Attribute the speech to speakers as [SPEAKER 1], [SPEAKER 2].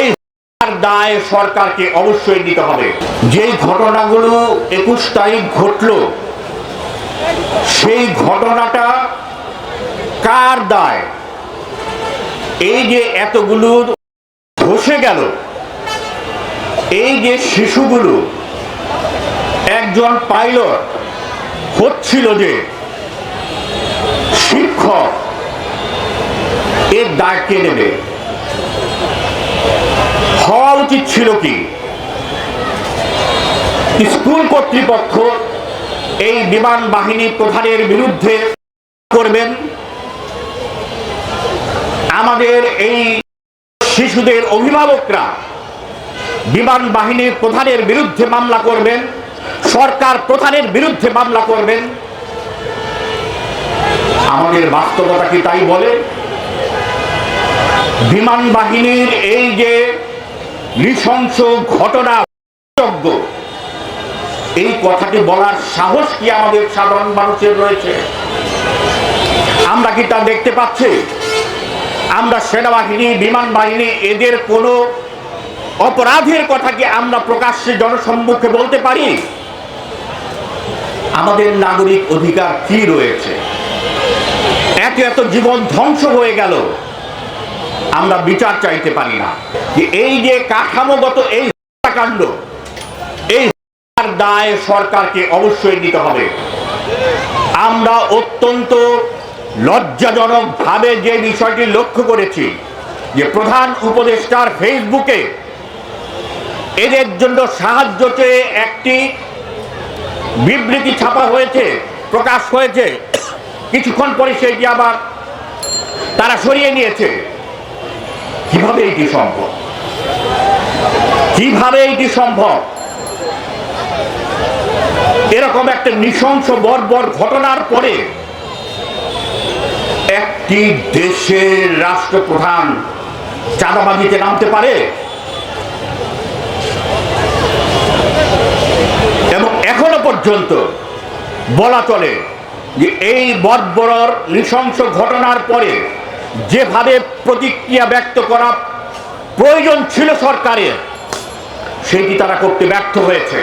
[SPEAKER 1] এই দায় সরকারকে অবশ্যই নিতে হবে। যেই ঘটনাগুলো একুশ তারিখ ঘটলো, সেই ঘটনাটা কার দায়? এই যে এতগুলো ধসে গেল, এই যে শিশুগুলো, একজন পাইলট হচ্ছিল যে শিক্ষক, এর দায় কে নেবে? উচিত ছিল কি? স্কুল কর্তৃপক্ষ এই বিমান বাহিনী প্রধানের বিরুদ্ধে করবেন। আমাদের এই শিশুদের অভিভাবকরা বিমান বাহিনীর প্রধানের বিরুদ্ধে মামলা করবেন, সরকার প্রধানের বিরুদ্ধে মামলা করবেন। আমাদের বাস্তবতা কি তাই বলে? বিমান বাহিনীর এই যে নৃশংস ঘটনা এই কথাটি বলার সাহস কি আমাদের সাধারণ মানুষের রয়েছে? আমরা কি তা দেখতে পাচ্ছি? আমরা সেনাবাহিনী, বিমান বাহিনী, এদের কোনো অপরাধের কথা কি আমরা প্রকাশ্যে জনসম্মুখে বলতে পারি? আমাদের নাগরিক অধিকার কি রয়েছে? এত এত জীবন ধ্বংস হয়ে গেল। আমরা বিচার চাইতে পারি না। যে এই যে কাঠামোগত এই হত্যাকাণ্ড এই দায় সরকারকে অবশ্যই নিতে হবে। আমরা অত্যন্ত লজ্জাজনক ভাবে যে বিষয়টি লক্ষ্য করেছি, যে প্রধান উপদেষ্টার ফেসবুকে এদের জন্য সাহায্য চেয়ে একটি বিবৃতি ছাপা হয়েছে, প্রকাশ হয়েছে। কিছুক্ষণ পরে সেটি আবার তারা সরিয়ে নিয়েছে। কীভাবে এটি সম্ভব? কীভাবে এটি সম্ভব? এরকম একটা নৃশংস বর্বর ঘটনার পরে একটি দেশের রাষ্ট্রপ্রধান চাঁদাবাজিতে নামতে পারে এবং এখনও পর্যন্ত বলা চলে যে এই বর্বর নৃশংস ঘটনার পরে যেভাবে প্রতিক্রিয়া ব্যক্ত করা প্রয়োজন ছিল সরকারের সেটি তারা করতে ব্যর্থ হয়েছে।